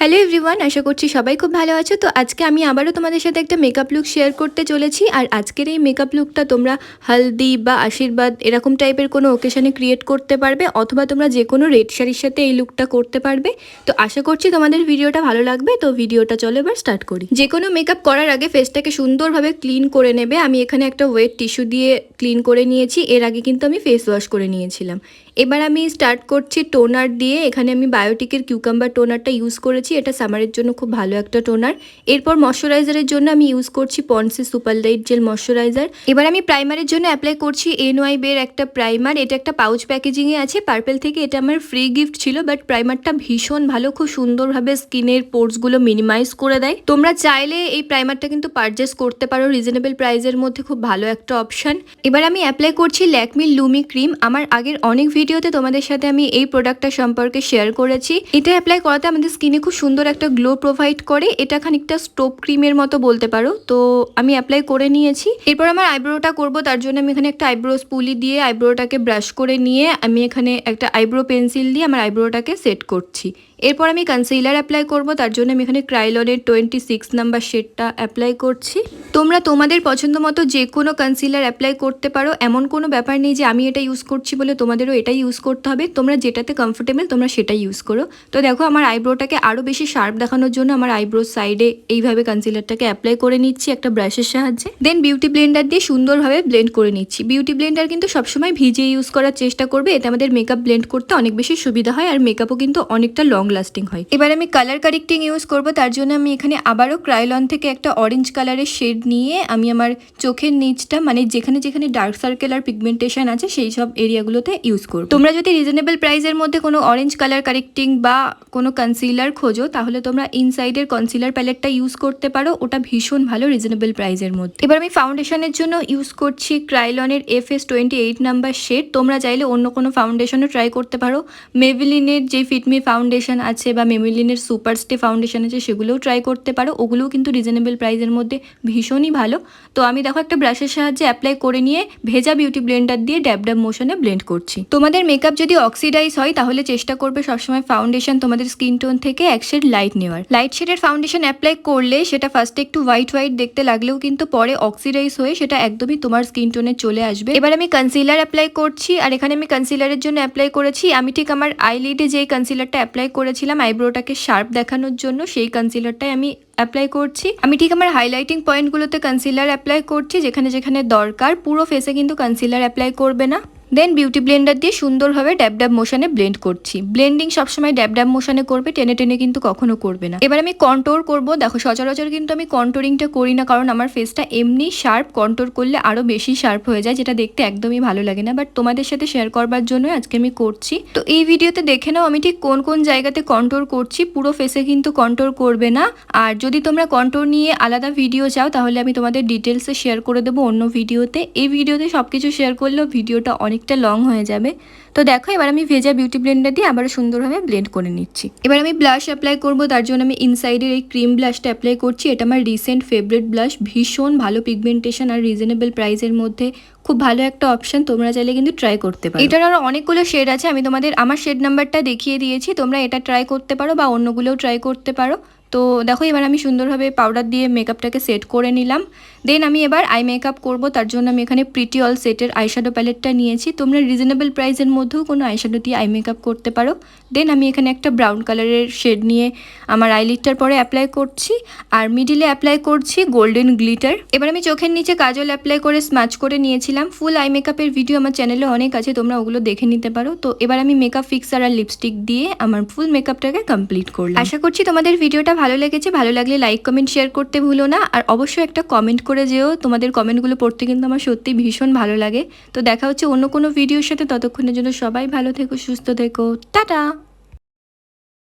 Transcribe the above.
Hello everyone আশা করছি সবাই খুব ভালো আছো। তো আজকে আমি আবারও তোমাদের সাথে একটা মেকআপ লুক শেয়ার করতে চলেছি। আর আজকের এই মেকআপ লুকটা তোমরা হলদি বা আশীর্বাদ এরকম টাইপের কোনো ওকেশনে ক্রিয়েট করতে পারবে, অথবা তোমরা যে কোনো রেড শাড়ির সাথে এই লুকটা করতে পারবে। তো আশা করছি তোমাদের ভিডিওটা ভালো লাগবে। তো ভিডিওটা চলো এবার স্টার্ট করি। যে কোনো মেকআপ করার আগে ফেসটাকে সুন্দরভাবে ক্লিন করে নেবে। আমি এখানে একটা ওয়েট টিস্যু দিয়ে ক্লিন করে নিয়েছি। এর আগে কিন্তু আমি ফেস ওয়াশ করে নিয়েছিলাম। এবার আমি স্টার্ট করছি টোনার দিয়ে। এখানে আমি বায়োটিকের কিউকাম্বার টোনারটা ইউজ করেছি। এটা সামারের জন্য খুব ভালো একটা টোনার। এরপর ময়শ্চারাইজারের জন্য আমি ইউজ করছি Pond's super light gel moisturiser. এবার আমি প্রাইমারের জন্য অ্যাপ্লাই করছি এন ওয়াই বের একটা প্রাইমার। এটা একটা পাউচ প্যাকেজিংয়ে আছে, পার্পেল থেকে এটা আমার ফ্রি গিফট ছিল, বাট প্রাইমারটা ভীষণ ভালো, খুব সুন্দরভাবে স্কিনের পোর্সগুলো মিনিমাইজ করে দেয়। তোমরা চাইলে এই প্রাইমারটা কিন্তু পারচেস করতে পারো, রিজনেবল প্রাইসের মধ্যে খুব ভালো একটা অপশন। এবার আমি অ্যাপ্লাই করছি ল্যাকমি লুমি ক্রিম। আমার আগের অনেক ভিডিওতে তোমাদের সাথে আমি এই প্রোডাক্টটা সম্পর্কে শেয়ার করেছি। এটা অ্যাপ্লাই করাতে আমাদের স্কিনে খুব সুন্দর একটা গ্লো প্রোভাইড করে। এটা খানিকটা স্টোভ ক্রিমের মতো বলতে পারো। তো আমি অ্যাপ্লাই করে নিয়েছি। এরপর আমার আইব্রোটা করব, তার জন্য আমি এখানে একটা আইব্রো স্পুলি দিয়ে আইব্রোটাকে ব্রাশ করে নিয়ে আমি এখানে একটা আইব্রো পেন্সিল দিয়ে আমার আইব্রোটাকে সেট করছি। এরপর আমি কনসিলার অ্যাপ্লাই করব, তার জন্য আমি এখানে ক্রাইলনের টোয়েন্টি সিক্স নাম্বার শেডটা অ্যাপ্লাই করছি। তোমরা তোমাদের পছন্দ মতো যে কোনো কনসিলার অ্যাপ্লাই করতে পারো। এমন কোনো ব্যাপার নেই যে আমি এটা ইউজ করছি বলে তোমাদেরও এটাই ইউজ করতে হবে। তোমরা যেটাতে কমফোর্টেবল তোমরা সেটাই ইউজ করো। তো দেখো, আমার আইব্রোটাকে আরও বেশি শার্প দেখানোর জন্য আমার আইব্রোর সাইডে এইভাবে কনসিলারটাকে অ্যাপ্লাই করে নিচ্ছি একটা ব্রাশের সাহায্যে। দেন বিউটি ব্লেন্ডার দিয়ে সুন্দরভাবে ব্লেন্ড করে নিচ্ছি। বিউটি ব্লেন্ডার কিন্তু সবসময় ভিজে ইউজ করার চেষ্টা করবে। এতে আমাদের মেকআপ ব্লেন্ড করতে অনেক বেশি সুবিধা হয় আর মেকআপও কিন্তু অনেকটা লং লাস্টিং হয়। এবার আমি কালার কারেক্টিং ইউজ করব, তার জন্য আমি এখানে আবারও ক্রাইলন থেকে একটা অরেঞ্জ কালারের শেড নিয়ে আমি আমার চোখের নিচটা মানে যেখানে যেখানে ডার্ক সার্কেল আর পিগমেন্টেশন আছে, সেই সব এরিয়াগুলোতে ইউজ করব। তোমরা যদি রিজনেবল প্রাইসের মধ্যে কোনো অরেঞ্জ কালার কারেক্টিং বা কোনো কনসিলার খোঁজো, তাহলে তোমরা ইনসাইডের কনসিলার প্যালেটটা ইউজ করতে পারো, ওটা ভীষণ ভালো রিজনেবল প্রাইসের মধ্যে। এবার আমি ফাউন্ডেশনের জন্য ইউজ করছি ক্রাইলনের F S twenty eight number shade তোমরা চাইলে অন্য কোনো ফাউন্ডেশনও ট্রাই করতে পারো। মেভিলিনের যে ফিটমি ফাউন্ডেশন আছে বা মেভিলিনের সুপার স্টে ফাউন্ডেশন আছে, সেগুলোও ট্রাই করতে পারো। ওগুলোও কিন্তু রিজনেবল প্রাইসের মধ্যে ভীষণই ভালো। তো আমি দেখো একটা ব্রাশের সাহায্যে অ্যাপ্লাই করে নিয়ে ভেজা বিউটি ব্লেন্ডার দিয়ে ড্যাব ড্যাব মোশনে ব্লেন্ড করছি। তোমাদের মেকআপ যদি অক্সিডাইজ হয়, তাহলে চেষ্টা করবে সবসময় ফাউন্ডেশন তোমাদের স্কিন টোন থেকে এক শেড লাইট নেওয়ার। লাইট শেডের ফাউন্ডেশন অ্যাপ্লাই করলে সেটা ফার্স্টে একটু হোয়াইট হোয়াইট দেখতে লাগলেও কিন্তু পরে অক্সিডাইজ হয়ে সেটা একদমই তোমার স্কিন টোনে চলে আসবে। এবার আমি কনসিলার অ্যাপ্লাই করছি, আর এখানে আমি কনসিলারের জন্য অ্যাপ্লাই করেছি। আমি ঠিক আমার আইলিডে যেই কনসিলারটা অ্যাপ্লাই করেছিলাম আইব্রোটাকে শার্প দেখানোর জন্য, সেই কনসিলারটাই আমি অ্যাপ্লাই করছি। আমি ঠিক আমার হাইলাইটিং পয়েন্টগুলোতে কনসিলার অ্যাপ্লাই করছি, যেখানে যেখানে দরকার, পুরো ফেসে কিন্তু কনসিলার অ্যাপ্লাই করবে না। দেন বিউটি ব্লেন্ডার দিয়ে সুন্দরভাবে ড্যাব ড্যাব মোশনে ব্লেন্ড করছি। ব্লেন্ডিং সবসময় ড্যাব ড্যাব মোশনে করবে, টেনে টেনে কিন্তু কখনো করবে না। এবার আমি কন্ট্রোর করব। দেখো সচরাচর কিন্তু আমি কন্ট্রোরিংটা করি না, কারণ আমার ফেসটা এমনি শার্প কন্ট্রোর করলে আরও বেশি শার্প হয়ে যায়, যেটা দেখতে একদমই ভালো লাগে না। বাট তোমাদের সাথে শেয়ার করবার জন্য আজকে আমি করছি। তো এই ভিডিওতে দেখে নাও আমি ঠিক কোন কোন জায়গাতে কন্ট্রোর করছি। পুরো ফেসে কিন্তু কন্ট্রোর করবে না। আর যদি তোমরা কন্ট্রোর নিয়ে আলাদা ভিডিও চাও, তাহলে আমি তোমাদের ডিটেলসে শেয়ার করে দেবো অন্য ভিডিওতে এই ভিডিওতে সব কিছু শেয়ার করলেও ভিডিওটা অনেকটা লং হয়ে যাবে। তো দেখো, এবার আমি ভেজা বিউটি ব্লেন্ডার দিয়ে আবার সুন্দরভাবে ব্লেন্ড করে নিচ্ছি। এবার আমি ব্লাশ অ্যাপ্লাই করব, তার জন্য আমি ইনসাইডের এই ক্রিম ব্লাশটা অ্যাপ্লাই করছি। এটা আমার রিসেন্ট ফেভারিট ব্লাশ ভীষণ ভালো পিগমেন্টেশন আর রিজনেবল প্রাইসের মধ্যে। খুব ভালো একটা অপশন তোমরা চাইলে কিন্তু ট্রাই করতে পারো। এটার আরও অনেকগুলো শেড আছে, আমি তোমাদের, আমার শেড নাম্বারটা দেখিয়ে দিয়েছি, তোমরা এটা ট্রাই করতে পারো বা অন্যগুলোও ট্রাই করতে পারো। তো দেখো, এবার আমি সুন্দরভাবে পাউডার দিয়ে মেকআপটাকে সেট করে নিলাম। দেন আমি এবার আই মেকআপ করব, তার জন্য আমি এখানে প্রিটি অল সেটের আইশ্যাডো প্যালেটটা নিয়েছি। তোমরা রিজনেবল প্রাইসের মধ্যেও কোনো আইশ্যাডো দিয়ে আই মেকআপ করতে পারো। দেন আমি এখানে একটা ব্রাউন কালারের শেড নিয়ে আমার আইলিডটার পরে অ্যাপ্লাই করছি। আর মিডিলে অ্যাপ্লাই করছি গোল্ডেন গ্লিটার এবার আমি চোখের নিচে কাজল অ্যাপ্লাই করে স্মাচ করে নিয়েছিলাম। ফুল আই মেকআপের ভিডিও আমার চ্যানেলে অনেক আছে, তোমরা ওগুলো দেখে নিতে পারো। তো এবার আমি মেকআপ ফিক্সার আর লিপস্টিক দিয়ে আমার ফুল মেকআপটাকে কমপ্লিট করলাম। আশা করছি তোমাদের ভিডিওটা ভালো লেগেছে, ভালো লাগলে লাইক কমেন্ট শেয়ার করতে ভুলো না। আর অবশ্যই একটা কমেন্ট করে যেও, তোমাদের কমেন্টগুলো পড়তে কিন্তু আমার সত্যি ভীষণ ভালো লাগে। তো দেখা হচ্ছে অন্য কোনো ভিডিওর সাথে, ততক্ষণের জন্য সবাই ভালো থেকো, সুস্থ থেকো। টাটা!